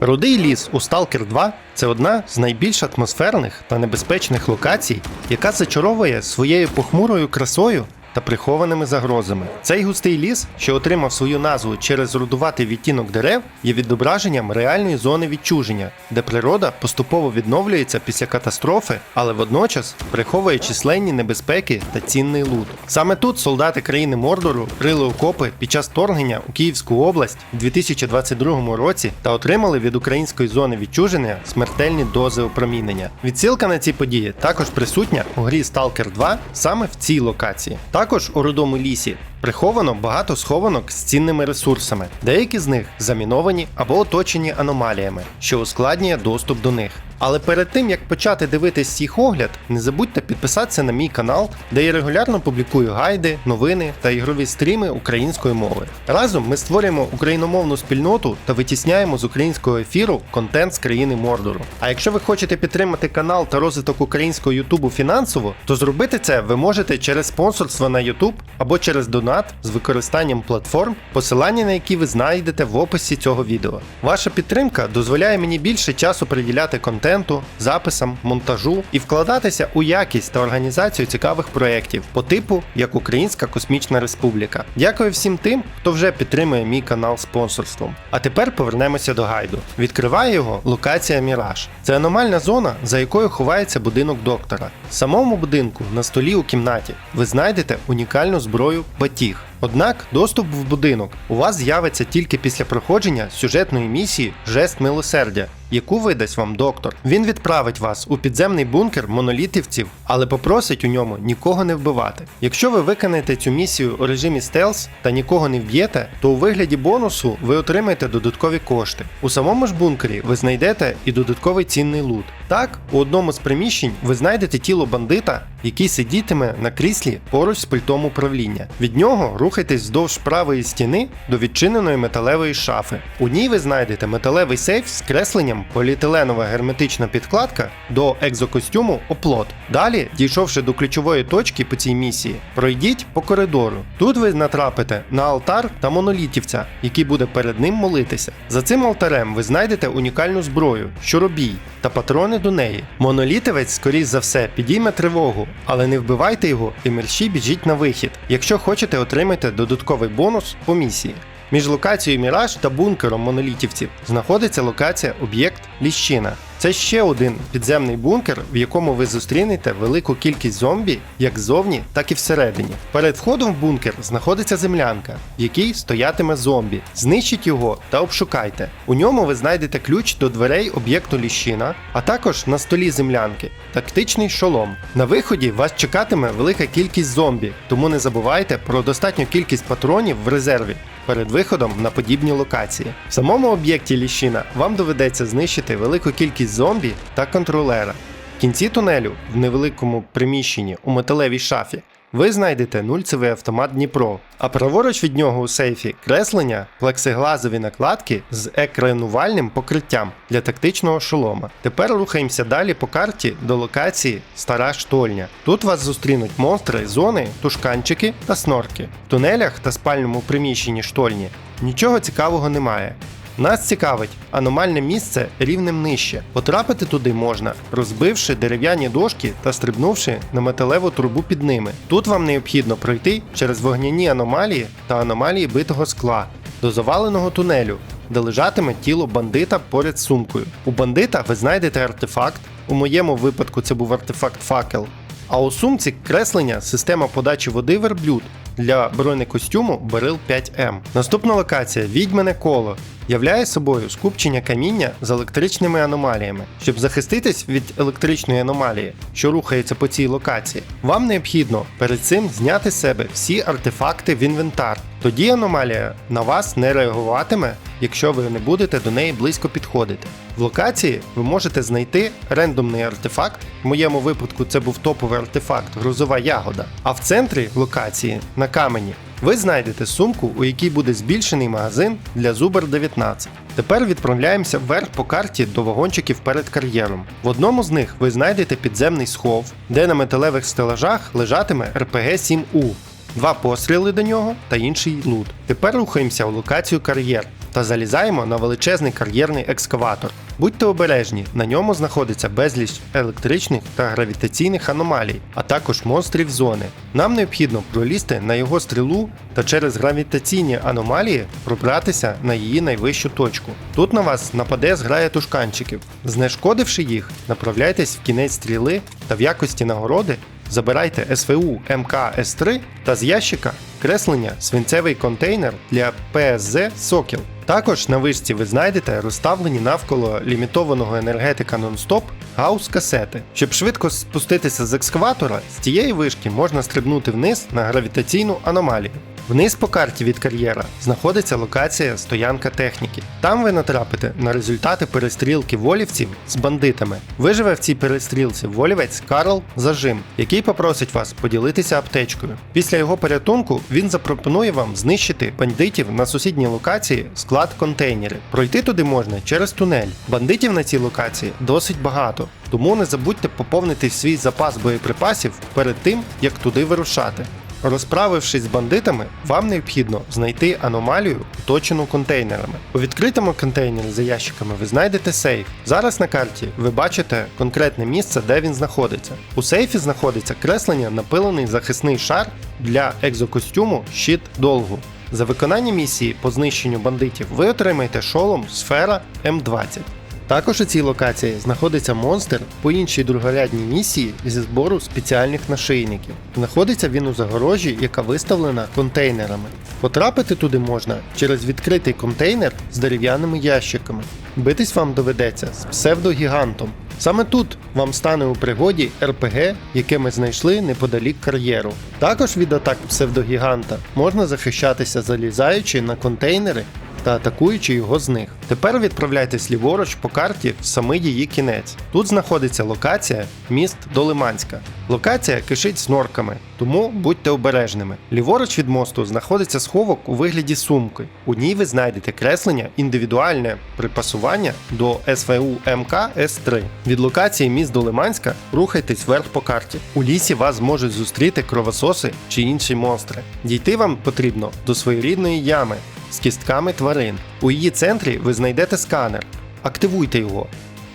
Рудий ліс у Stalker 2 це одна з найбільш атмосферних та небезпечних локацій, яка зачаровує своєю похмурою красою та прихованими загрозами. Цей густий ліс, що отримав свою назву через рудуватий відтінок дерев, є відображенням реальної зони відчуження, де природа поступово відновлюється після катастрофи, але водночас приховує численні небезпеки та цінний лут. Саме тут солдати країни Мордору рили окопи під час вторгнення у Київську область у 2022 році та отримали від української зони відчуження смертельні дози опромінення. Відсилка на ці події також присутня у грі Stalker 2 саме в цій локації. Також у рудому лісі приховано багато схованок з цінними ресурсами. Деякі з них заміновані або оточені аномаліями, що ускладнює доступ до них. Але перед тим як почати дивитись їх огляд, не забудьте підписатися на мій канал, де я регулярно публікую гайди, новини та ігрові стріми української мови. Разом ми створюємо україномовну спільноту та витісняємо з українського ефіру контент з країни Мордору. А якщо ви хочете підтримати канал та розвиток українського Ютубу фінансово, то зробити це ви можете через спонсорство на YouTube або через донат з використанням платформ, посилання на які ви знайдете в описі цього відео. Ваша підтримка дозволяє мені більше часу приділяти контенту, записам, монтажу і вкладатися у якість та організацію цікавих проєктів по типу як Українська Космічна Республіка. Дякую всім тим, хто вже підтримує мій канал спонсорством. А тепер повернемося до гайду. Відкриває його локація Міраж. Це аномальна зона, за якою ховається будинок доктора. В самому будинку на столі у кімнаті ви знайдете унікальну зброю батіг. Однак доступ в будинок у вас з'явиться тільки після проходження сюжетної місії Жест милосердя, яку видасть вам доктор. Він відправить вас у підземний бункер монолітівців, але попросить у ньому нікого не вбивати. Якщо ви виконаєте цю місію у режимі стелс та нікого не вб'єте, то у вигляді бонусу ви отримаєте додаткові кошти. У самому ж бункері ви знайдете і додатковий цінний лут. Так, у одному з приміщень ви знайдете тіло бандита, який сидітиме на кріслі поруч з пультом управління. Від нього рухайтесь вздовж правої стіни до відчиненої металевої шафи. У ній ви знайдете металевий сейф з кресленням поліетиленова герметична підкладка до екзокостюму оплот. Далі, дійшовши до ключової точки по цій місії, пройдіть по коридору. Тут ви натрапите на алтар та монолітівця, який буде перед ним молитися. За цим алтарем ви знайдете унікальну зброю, щоробій та патрони до неї. Монолітівець, скоріш за все, підійме тривогу, але не вбивайте його і мерщій біжіть на вихід. Якщо хочете, отримайте додатковий бонус по місії. Між локацією Міраж та бункером монолітівців знаходиться локація об'єкт Ліщина. Це ще один підземний бункер, в якому ви зустрінете велику кількість зомбі як ззовні, так і всередині. Перед входом в бункер знаходиться землянка, в якій стоятиме зомбі. Знищіть його та обшукайте. У ньому ви знайдете ключ до дверей об'єкту Ліщина, а також на столі землянки, тактичний шолом. На виході вас чекатиме велика кількість зомбі, тому не забувайте про достатню кількість патронів в резерві перед виходом на подібні локації. В самому об'єкті Ліщина вам доведеться знищити велику кількість зомбі та контролера. В кінці тунелю, в невеликому приміщенні у металевій шафі, ви знайдете нульцевий автомат Дніпро, а праворуч від нього у сейфі креслення, плексиглазові накладки з екранувальним покриттям для тактичного шолома. Тепер рухаємося далі по карті до локації Стара Штольня. Тут вас зустрінуть монстри зони, тушканчики та снорки. В тунелях та спальному приміщенні штольні нічого цікавого немає. Нас цікавить аномальне місце рівнем нижче. Потрапити туди можна, розбивши дерев'яні дошки та стрибнувши на металеву трубу під ними. Тут вам необхідно пройти через вогняні аномалії та аномалії битого скла до заваленого тунелю, де лежатиме тіло бандита поряд з сумкою. У бандита ви знайдете артефакт. У моєму випадку це був артефакт факел. А у сумці креслення система подачі води верблюд для бронекостюму Берил 5М. Наступна локація відьмане коло. Являє собою скупчення каміння з електричними аномаліями. Щоб захиститись від електричної аномалії, що рухається по цій локації, вам необхідно перед цим зняти з себе всі артефакти в інвентар. Тоді аномалія на вас не реагуватиме, якщо ви не будете до неї близько підходити. В локації ви можете знайти рендомний артефакт. В моєму випадку це був топовий артефакт Грузова ягода. А в центрі локації на камені ви знайдете сумку, у якій буде збільшений магазин для Зубер 19. Тепер відправляємося вверх по карті до вагончиків перед кар'єром. В одному з них ви знайдете підземний схов, де на металевих стелажах лежатиме РПГ 7У, два постріли до нього та інший лут. Тепер рухаємося у локацію кар'єр. Та залізаємо на величезний кар'єрний екскаватор. Будьте обережні, на ньому знаходиться безліч електричних та гравітаційних аномалій, а також монстрів зони. Нам необхідно пролізти на його стрілу та через гравітаційні аномалії пробратися на її найвищу точку. Тут на вас нападе зграя тушканчиків. Знешкодивши їх, направляйтесь в кінець стріли та в якості нагороди забирайте СВУ МК С3 та з ящика креслення свинцевий контейнер для ПСЗ Сокіл. Також на вишці ви знайдете розставлені навколо лімітованого енергетика нон-стоп гаус касети. Щоб швидко спуститися з екскаватора, з тієї вишки можна стрибнути вниз на гравітаційну аномалію. Вниз по карті від кар'єра знаходиться локація стоянка техніки. Там ви натрапите на результати перестрілки волівців з бандитами. Виживе в цій перестрілці волівець Карл Зажим, який попросить вас поділитися аптечкою. Після його порятунку він запропонує вам знищити бандитів на сусідній локації склад контейнери. Пройти туди можна через тунель. Бандитів на цій локації досить багато, тому не забудьте поповнити свій запас боєприпасів перед тим, як туди вирушати. Розправившись з бандитами, вам необхідно знайти аномалію, оточену контейнерами. У відкритому контейнері за ящиками ви знайдете сейф. Зараз на карті ви бачите конкретне місце, де він знаходиться. У сейфі знаходиться креслення напилений захисний шар для екзокостюму щит долгу. За виконання місії по знищенню бандитів ви отримаєте шолом сфера М20. Також у цій локації знаходиться монстр по іншій другорядній місії зі збору спеціальних нашийників. Знаходиться він у загорожі, яка виставлена контейнерами. Потрапити туди можна через відкритий контейнер з дерев'яними ящиками. Битись вам доведеться з псевдогігантом. Саме тут вам стане у пригоді РПГ, яке ми знайшли неподалік кар'єру. Також від атак псевдогіганта можна захищатися залізаючи на контейнери та атакуючи його з них. Тепер відправляйтесь ліворуч по карті в самий її кінець. Тут знаходиться локація міст Долиманська. Локація кишить снорками, тому будьте обережними. Ліворуч від мосту знаходиться сховок у вигляді сумки. У ній ви знайдете креслення індивідуальне припасування до СВУ МК С3. Від локації міст Долиманська рухайтесь вверх по карті. У лісі вас можуть зустріти кровососи чи інші монстри. Дійти вам потрібно до своєрідної ями з кістками тварин. У її центрі ви знайдете сканер. Активуйте його.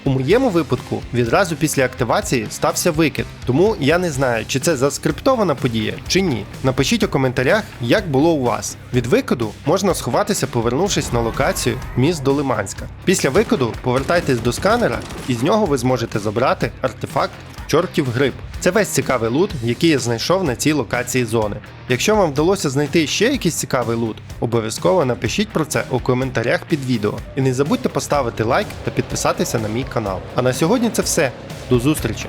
У моєму випадку відразу після активації стався викид, тому я не знаю, чи це заскриптована подія чи ні. Напишіть у коментарях, як було у вас. Від викиду можна сховатися, повернувшись на локацію міст Долиманська. Після викиду повертайтесь до сканера, і з нього ви зможете забрати артефакт Чортів гриб. Це весь цікавий лут, який я знайшов на цій локації зони. Якщо вам вдалося знайти ще якийсь цікавий лут, обов'язково напишіть про це у коментарях під відео. І не забудьте поставити лайк та підписатися на мій канал. А на сьогодні це все. До зустрічі!